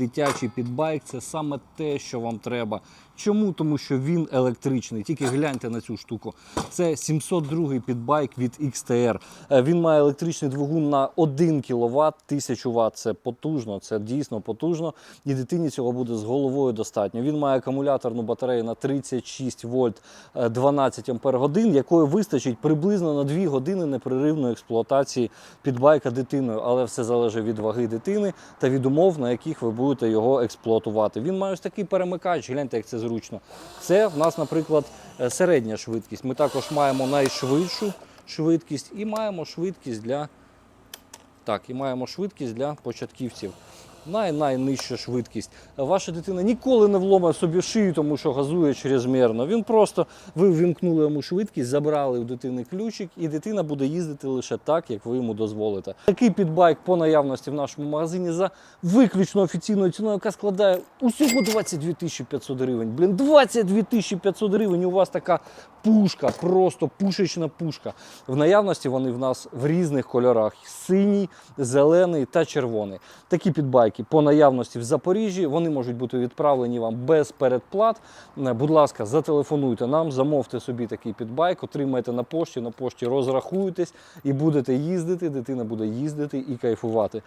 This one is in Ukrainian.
Дитячий підбайк це саме те, що вам треба. Чому? Тому що він електричний. Тільки гляньте на цю штуку. Це 702 підбайк від XTR. Е, Він має електричний двигун на 1 кВт, 1000 Вт. Це потужно, це дійсно потужно. І дитині цього буде з головою достатньо. Він має акумуляторну батарею на 36 вольт е, 12 ампер годин, якої вистачить приблизно на 2 години непреривної експлуатації підбайка дитиною. Але все залежить від ваги дитини та від умов, на яких ви будете його експлуатувати. Він має ось такий перемикач, гляньте, як це зручно. Це в нас, наприклад, е, середня швидкість. Ми також маємо найшвидшу швидкість і маємо швидкість для так, і маємо швидкість для початківців. Най-найнижча швидкість. Ваша дитина ніколи не вломає собі шию, тому що газує чрезмірно. Він просто ви ввімкнули йому швидкість, забрали у дитини ключик, і дитина буде їздити лише так, як ви йому дозволите. Такий підбайк по наявності в нашому магазині за виключно офіційною ціною, яка складає усього 22 тисячі 500 гривень. Блін, 22 тисячі 500 гривень. У вас така пушка, просто пушечна пушка. В наявності вони в нас в різних кольорах: синій, зелений та червоний. Такі підбайки по наявності в Запоріжжі. Вони можуть бути відправлені вам без передплат. Е, Будь ласка, зателефонуйте нам, замовте собі такий підбайк, отримайте на пошті, на пошті розрахуйтесь і будете їздити. Дитина буде їздити і кайфувати.